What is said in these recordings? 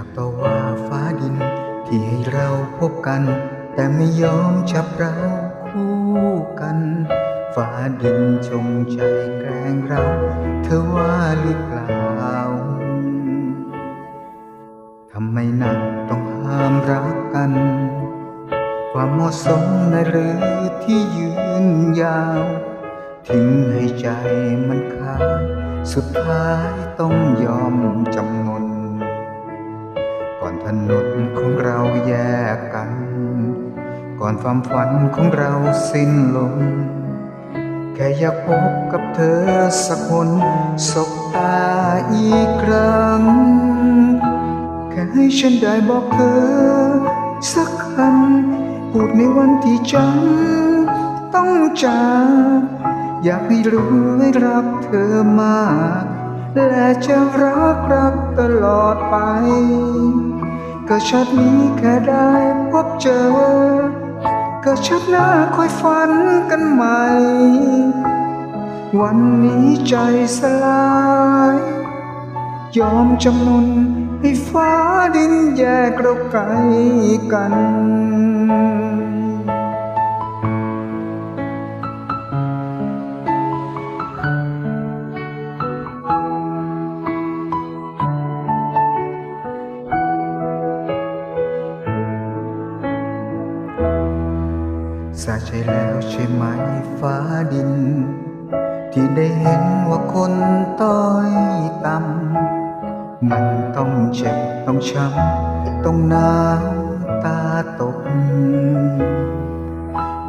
ากต่อว่าฟ้าดิน ที่ให้เราพบกัน แต่ไม่ยอมจับเราคู่กัน ฟ้าดินจงใจแกล้งเรา เธอว่าหรือเปล่าทำไมนักต้องห้ามรักกัน ความเหมาะสมในหรือที่ยืนยาวทิ้งให้ใจมันค้างสุดท้ายต้องยอมจำ ถนนของเราแยกกัน ก่อนความฝันของเราสิ้นลมแค่อยากพบกับเธอสักคนสบตาอีกครั้ง แค่ให้ฉันได้บอกเธอ สักคำพูดในวันที่จำต้องจากอยากให้รู้ให้รักเธอมากและจะรักรักตลอดไป ก็ชาตินี้แค่ได้พบเจอ ก็ชาติหน้าคอยฝันกันใหม่ วันนี้ใจสลาย ยอมจำนนให้ฟ้าดินแยกเราไกลกัน สาใจแล้วใช่ไหมฟ้าดิน ที่ได้เห็นว่าคนต้อยต่ำมันต้องเจ็บต้องช้ำต้องน้ำตาตก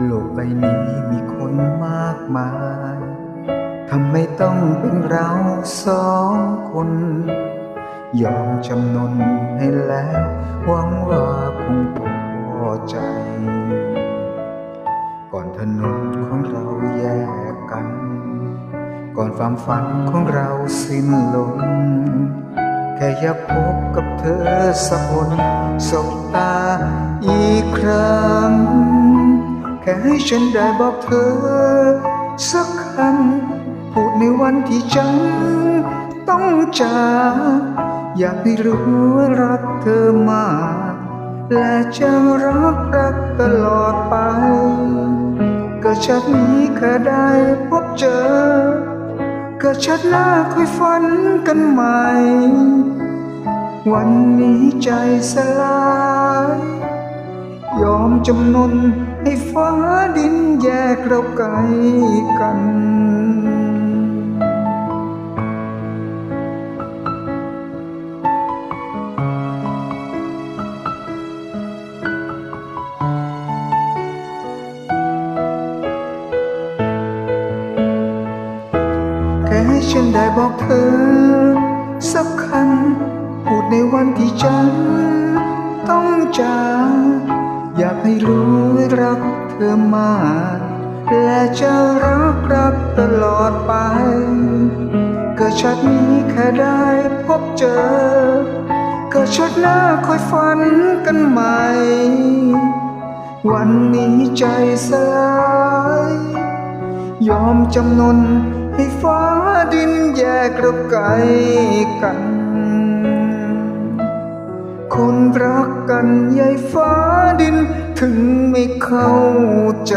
โลกใบนี้มีคนมากมายทำไมต้องเป็นเราสองคน ยอมจำนนให้แล้วหวังว่าคงพอใจ นถนนของเราแยกกัน ก่อนความฝันของเราสิ้นลมแค่อยากพบกับเธอสักคนสบตาอีกครั้ง แค่ให้ฉันได้บอกเธอ สักคำพูดในวันที่จังต้องจากอยากให้รู้ว่ารักเธอมากและจะรักรักตลอดไป ก็ชัดนี้เคยได้พบเจอ เก็ชาติหน้าคุยฝันกันใหม่ วันนี้ใจสลาย ยอมจำนนให้ฟ้าดินแยกเราไกลกัน ฉันได้บอกเธอ สักคำพูดในวันที่ฉันต้องจากอยากให้รู้ว่ารักเธอมากและจะรักรักตลอดไปก็ชาตินี้แค่ได้พบเจอก็ชาติหน้าคอยฝันกันใหม่ วันนี้ใจสลาย ยอมจำนน ให้ฟ้าดินแยกเราไกลกัน คนรักกันยายฟ้าดินถึงไม่เข้าใจ